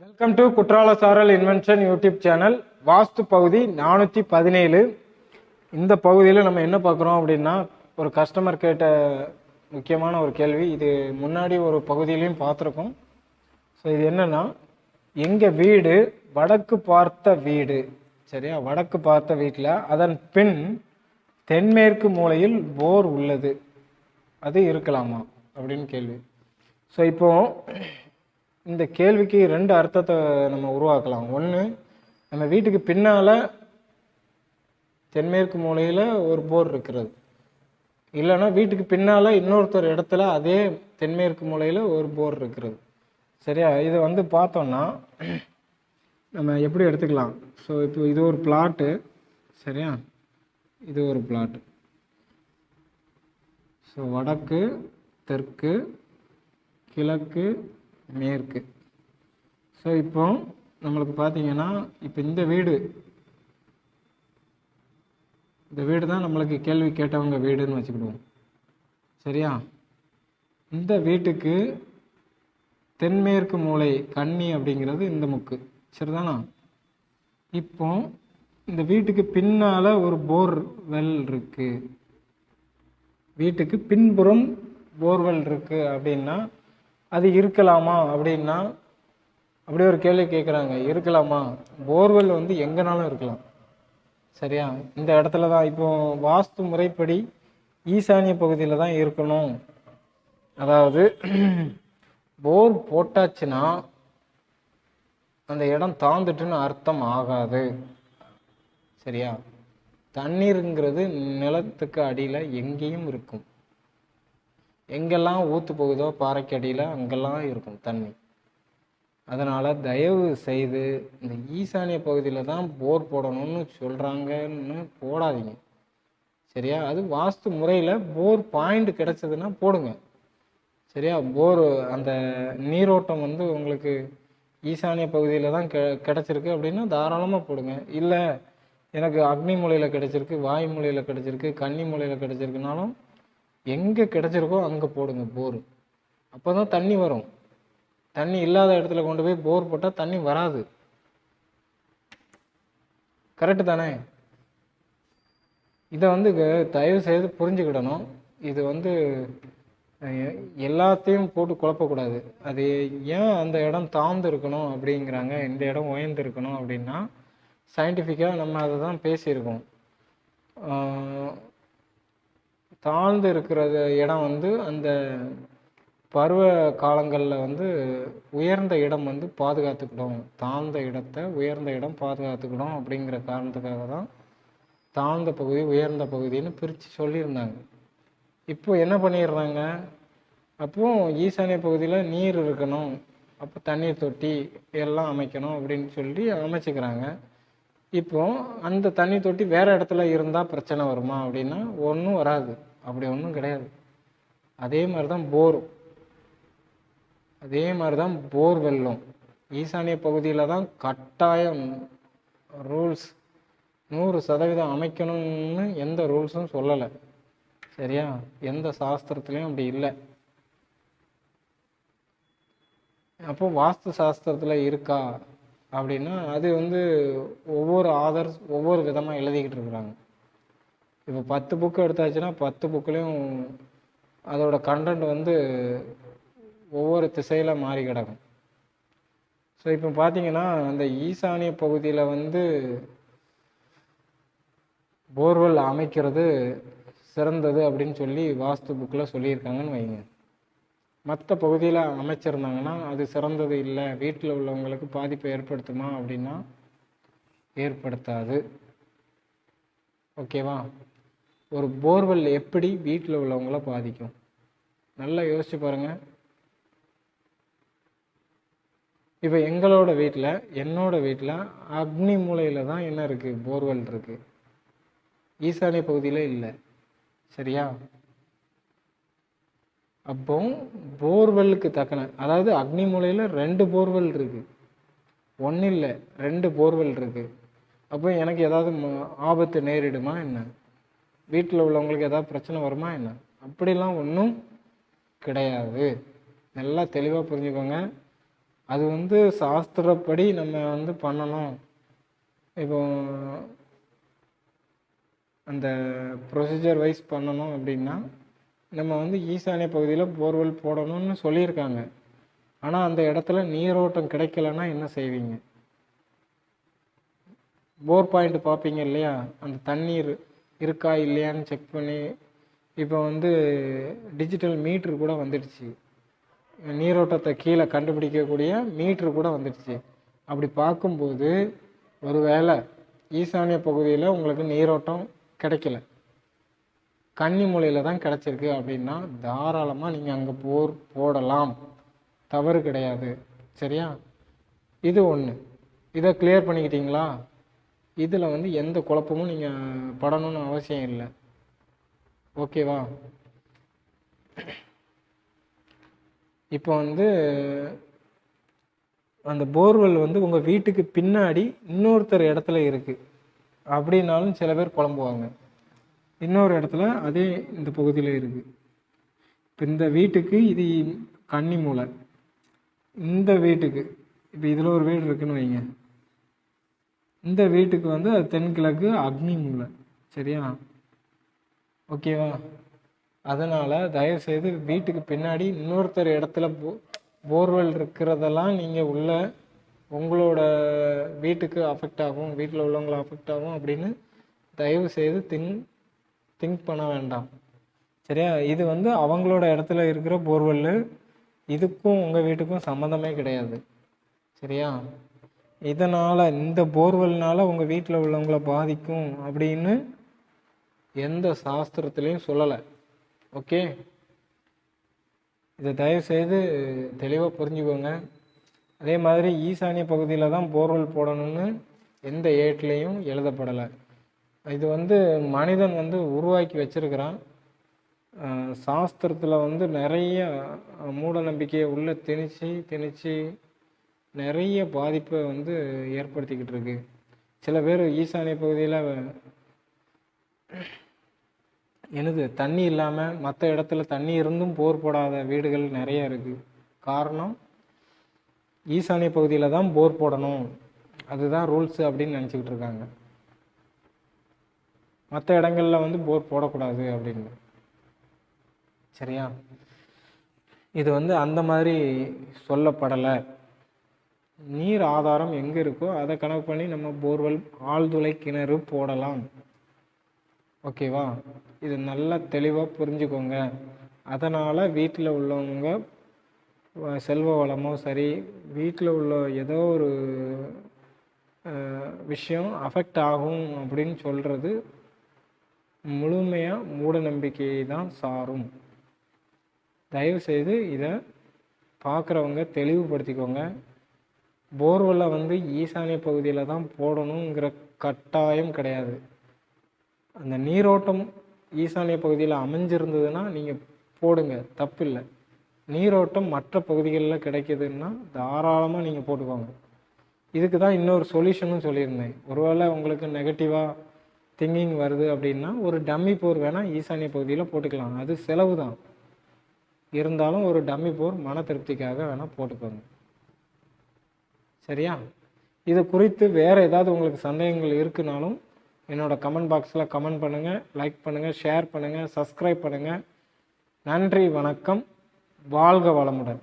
Welcome to குற்றால சாரல் invention YouTube channel வாஸ்து பகுதி நானூற்றி பதினேழு இந்த பகுதியில் நம்ம என்ன பார்க்குறோம் அப்படின்னா ஒரு கஸ்டமர் கேட்ட முக்கியமான ஒரு கேள்வி இது முன்னாடி ஒரு பகுதியிலையும் பார்த்துருக்கோம் ஸோ இது என்னென்னா எங்கள் வீடு வடக்கு பார்த்த வீடு சரியா வடக்கு பார்த்த வீட்டில் அதன் பின் தென்மேற்கு மூலையில் போர் உள்ளது அது இருக்கலாமா அப்படின்னு கேள்வி ஸோ இப்போது இந்த கேள்விக்கு ரெண்டு அர்த்தத்தை நம்ம உருவாக்கலாம். ஒன்று நம்ம வீட்டுக்கு பின்னால் தென்மேற்கு மூலையில் ஒரு போர் இருக்கிறது. இல்லைன்னா வீட்டுக்கு பின்னால் இன்னொருத்தர் இடத்துல அதே தென்மேற்கு மூலையில் ஒரு போர் இருக்கிறது. சரியா? இதை வந்து பார்த்தோன்னா நம்ம எப்படி எடுத்துக்கலாம்? ஸோ இப்போ இது ஒரு பிளாட்டு சரியா? இது ஒரு பிளாட்டு ஸோ வடக்கு தெற்கு கிழக்கு மேற்கு ஸோ இப்போ நம்மளுக்கு பார்த்தீங்கன்னா இப்போ இந்த வீடு இந்த வீடு தான் நம்மளுக்கு கேள்வி கேட்டவங்க வீடுன்னு வச்சுக்கிடுவோம். சரியா? இந்த வீட்டுக்கு தென்மேற்கு மூளை கன்னி அப்படிங்கிறது இந்த முக்கு. சரிதானா? இப்போ இந்த வீட்டுக்கு பின்னால் ஒரு போர் வெல் இருக்குது வீட்டுக்கு பின்புறம் போர்வெல் இருக்குது அப்படின்னா அது இருக்கலாமா அப்படின்னா அப்படியே ஒரு கேள்வி கேட்குறாங்க இருக்கலாமா? போர்வெல் வந்து எங்கனாலும் இருக்கலாம். சரியா? இந்த இடத்துல தான் இப்போ வாஸ்து முறைப்படி ஈசானிய பகுதியில் தான் இருக்கணும். அதாவது போர் போட்டாச்சுன்னா அந்த இடம் தாழ்ந்துட்டுன்னு அர்த்தம் ஆகாது. சரியா? தண்ணீருங்கிறது நிலத்துக்கு அடியில் எங்கேயும் இருக்கும். எங்கெல்லாம் ஊற்று போகுதோ பாறைக்கு அடியில் அங்கெல்லாம் இருக்கும் தண்ணி. அதனால் தயவு செய்து இந்த ஈசானிய பகுதியில் தான் போர் போடணும்னு சொல்கிறாங்கன்னு போடாதீங்க. சரியா? அது வாஸ்து முறையில் போர் பாயிண்ட் கிடச்சதுன்னா போடுங்க. சரியா? போர் அந்த நீரோட்டம் வந்து உங்களுக்கு ஈசானிய பகுதியில் தான் கெ கிடச்சிருக்கு அப்படின்னா தாராளமாக போடுங்க. இல்லை எனக்கு அக்னி மூலையில் கிடச்சிருக்கு வாயு மூலையில் கிடச்சிருக்கு கன்னி மூலையில் கிடச்சிருக்குனாலும் எங்கே கிடச்சிருக்கோ அங்கே போடுங்க போர் அப்போ தான் தண்ணி வரும். தண்ணி இல்லாத இடத்துல கொண்டு போய் போர் போட்டால் தண்ணி வராது. கரெக்டு தானே? இதை வந்து க- தயவு செய்து புரிஞ்சுக்கிடணும். இது வந்து எல்லாத்தையும் போட்டு குழப்பக்கூடாது. அது ஏன் அந்த இடம் தாழ்ந்து இருக்கணும் அப்படிங்கிறாங்க? இந்த இடம் உயர்ந்து இருக்கணும் அப்படின்னா சயின்டிஃபிக்காக நம்ம அதை தான் பேசியிருக்கோம். தாழ்ந்து இருக்கிற இடம் வந்து அந்த பருவ காலங்களில் வந்து உயர்ந்த இடம் வந்து பாதுகாத்துக்கிடும் தாழ்ந்த இடத்த உயர்ந்த இடம் பாதுகாத்துக்கிடும் அப்படிங்கிற காரணத்துக்காக தான் தாழ்ந்த பகுதி உயர்ந்த பகுதின்னு பிரித்து சொல்லியிருந்தாங்க. இப்போ என்ன பண்ணிடுறாங்க? அப்போது ஈசானிய பகுதியில் நீர் இருக்கணும் அப்போ தண்ணீர் தொட்டி எல்லாம் அமைக்கணும் அப்படின்னு சொல்லி அமைச்சிக்கிறாங்க. இப்போ அந்த தண்ணி தொட்டி வேறு இடத்துல இருந்தால் பிரச்சனை வருமா அப்படின்னா ஒன்றும் வராது. அப்படி ஒன்றும் கிடையாது. அதே மாதிரி தான் போர் அதே மாதிரி தான் போர் வெள்ளம் ஈசானிய பகுதியில் தான் கட்டாயம் ரூல்ஸ் நூறு சதவீதம் அமைக்கணும்னு எந்த ரூல்ஸும் சொல்லலை. சரியா? எந்த சாஸ்திரத்துலேயும் அப்படி இல்லை. அப்போ வாஸ்து சாஸ்திரத்தில் இருக்கா? அப்படின்னா அது வந்து ஒவ்வொரு ஆதர்ஸ் ஒவ்வொரு விதமாக எழுதிக்கிட்டு இருக்கிறாங்க. இப்போ பத்து புக்கு எடுத்தாச்சுன்னா பத்து புக்குலேயும் அதோட கண்டென்ட் வந்து ஒவ்வொரு திசையில் மாறி கிடக்கும். ஸோ இப்போ பார்த்தீங்கன்னா அந்த ஈசானிய பகுதியில் வந்து போர்வெல் அமைக்கிறது சிறந்தது அப்படின்னு சொல்லி வாஸ்து புக்கில் சொல்லியிருக்காங்கன்னு வைங்க மற்ற பகுதியில் அமைச்சிருந்தாங்கன்னா அது சிறந்தது இல்லை. வீட்டில் உள்ளவங்களுக்கு பாதிப்பை ஏற்படுத்துமா அப்படின்னா ஏற்படுத்தாது. ஓகேவா ஒரு போர்வெல் எப்படி வீட்டில் உள்ளவங்கள பாதிக்கும்? நல்லா யோசிச்சு பாருங்கள் இப்போ எங்களோட வீட்டில் என்னோட வீட்டில் அக்னி மூலையில் தான் என்ன இருக்குது போர்வெல் இருக்குது ஈசானிய பகுதியில் இல்லை. சரியா? அப்போ போர்வெல்லுக்கு தக்கன அதாவது அக்னி மூலையில் ரெண்டு போர்வெல் இருக்குது ஒன்றும் இல்லை ரெண்டு போர்வெல் இருக்குது அப்போ எனக்கு ஏதாவது ஆபத்து நேரிடுமா என்ன? வீட்டில் உள்ளவங்களுக்கு ஏதாவது பிரச்சனை வருமா என்ன? அப்படிலாம் ஒன்றும் கிடையாது. நல்லா தெளிவாக புரிஞ்சுக்கோங்க. அது வந்து சாஸ்திரப்படி நம்ம வந்து பண்ணணும். இப்போ அந்த ப்ரொசீஜர் வைஸ் பண்ணணும் அப்படின்னா நம்ம வந்து ஈசானிய பகுதியில் போர்வெல் போடணும்னு சொல்லியிருக்காங்க. ஆனால் அந்த இடத்துல நீரோட்டம் கிடைக்கலன்னா என்ன செய்வீங்க? போர் பாயிண்ட் பார்ப்பீங்க இல்லையா? அந்த தண்ணீர் இருக்கா இல்லையான்னு செக் பண்ணி இப்போ வந்து டிஜிட்டல் மீட்ரு கூட வந்துடுச்சு. நீரோட்டத்தை கீழே கண்டுபிடிக்கக்கூடிய மீட்ரு கூட வந்துடுச்சு. அப்படி பார்க்கும்போது ஒருவேளை ஈசானிய பகுதியில் உங்களுக்கு நீரோட்டம் கிடைக்கல. கன்னி மூலையில் தான் கிடச்சிருக்கு அப்படின்னா தாராளமாக நீங்கள் அங்கே போர் போடலாம். தவறு கிடையாது. சரியா? இது ஒன்று இதை கிளியர் பண்ணிக்கிட்டீங்களா? இதில் வந்து எந்த குழப்பமும் நீங்கள் படணும்னு அவசியம் இல்லை. ஓகேவா இப்போ வந்து அந்த போர்வெல் வந்து உங்கள் வீட்டுக்கு பின்னாடி இன்னொருத்தர் இடத்துல இருக்குது அப்படின்னாலும் சில பேர் குழம்புவாங்க. இன்னொரு இடத்துல அதே இந்த பகுதியில் இருக்குது இப்போ இந்த வீட்டுக்கு இது கன்னி மூலை இந்த வீட்டுக்கு இப்போ இதில் ஒரு வீடு இருக்குன்னு வைங்க. இந்த வீட்டுக்கு வந்து தென்கிழக்கு அக்னி மூலை சரியா? ஓகேவா அதனால் தயவுசெய்து வீட்டுக்கு பின்னாடி இன்னொருத்தர் இடத்துல போ போர்வெல் இருக்கிறதெல்லாம் நீங்கள் உள்ள உங்களோட வீட்டுக்கு அஃபெக்ட் ஆகும் வீட்டில் உள்ளவங்களை அஃபெக்ட் ஆகும் அப்படின்னு தயவு செய்து திங்க் திங்க் பண்ண வேண்டாம். சரியா? இது வந்து அவங்களோட இடத்துல இருக்கிற போர்வெல்லு. இதுக்கும் உங்கள் வீட்டுக்கும் சம்மந்தமே கிடையாது. சரியா? இதனால் இந்த போர்வெல்னால் உங்கள் வீட்டில் உள்ளவங்களை பாதிக்கும் அப்படின்னு எந்த சாஸ்திரத்துலேயும் சொல்லலை. ஓகே? இதை தயவுசெய்து தெளிவாக புரிஞ்சுக்கோங்க. அதே மாதிரி ஈசானிய பகுதியில் தான் போர்வெல் போடணும்னு எந்த ஏட்லேயும் எழுதப்படலை. இது வந்து மனிதன் வந்து உருவாக்கி வச்சிருக்கிறான். சாஸ்திரத்தில் வந்து நிறைய மூட நம்பிக்கையை உள்ளே திணிச்சு திணிச்சு நிறைய பாதிப்பை வந்து ஏற்படுத்திக்கிட்டு இருக்கு. சில பேர் ஈசானிய பகுதியில் எனது தண்ணி இல்லாமல் மற்ற இடத்துல தண்ணி இருந்தும் போர் போடாத வீடுகள் நிறைய இருக்குது காரணம் ஈசானிய பகுதியில் தான் போர் போடணும். அதுதான் ரூல்ஸு அப்படின்னு நினச்சிக்கிட்டு இருக்காங்க. மற்ற இடங்களில் வந்து போர் போடக்கூடாது அப்படின்னு. சரியா? இது வந்து அந்த மாதிரி சொல்லப்படலை. நீர் ஆதாரம் எங்கே இருக்கோ அதை கணக்கு பண்ணி நம்ம போர்வெல் ஆழ்துளை கிணறு போடலாம். ஓகேவா? இது நல்லா தெளிவாக புரிஞ்சுக்கோங்க. அதனால் வீட்டில் உள்ளவங்க செல்வ வளமோ சரி வீட்டில் உள்ள ஏதோ ஒரு விஷயம் அஃபெக்ட் ஆகும் அப்படின்னு சொல்கிறது முழுமையாக மூட நம்பிக்கையை தான் சாரும். தயவுசெய்து இதை பார்க்குறவங்க தெளிவுபடுத்திக்கோங்க. போர்வெல்லை வந்து ஈசானிய பகுதியில் தான் போடணுங்கிற கட்டாயம் கிடையாது. அந்த நீரோட்டம் ஈசானிய பகுதியில் அமைஞ்சிருந்ததுன்னா நீங்கள் போடுங்க தப்பில்லை. நீரோட்டம் மற்ற பகுதிகளில் கிடைக்கிதுன்னா தாராளமாக நீங்கள் போட்டுக்கோங்க. இதுக்கு தான் இன்னொரு சொல்யூஷனும் சொல்லியிருந்தேன். ஒருவேளை உங்களுக்கு நெகட்டிவாக திங்கிங் வருது அப்படின்னா ஒரு டம்மி போர் வேணால் ஈசானிய பகுதியில் போட்டுக்கலாம். அது செலவு தான் இருந்தாலும் ஒரு டம்மி போர் மன திருப்திக்காக வேணால் போட்டுக்கோங்க. சரியா? இது குறித்து வேறு ஏதாவது உங்களுக்கு சந்தேகங்கள் இருக்குனாலும் என்னோடய கமெண்ட் பாக்ஸில் கமெண்ட் பண்ணுங்கள் லைக் பண்ணுங்கள் ஷேர் பண்ணுங்கள் சப்ஸ்கிரைப் பண்ணுங்கள் நன்றி வணக்கம். வாழ்க வளமுடன்.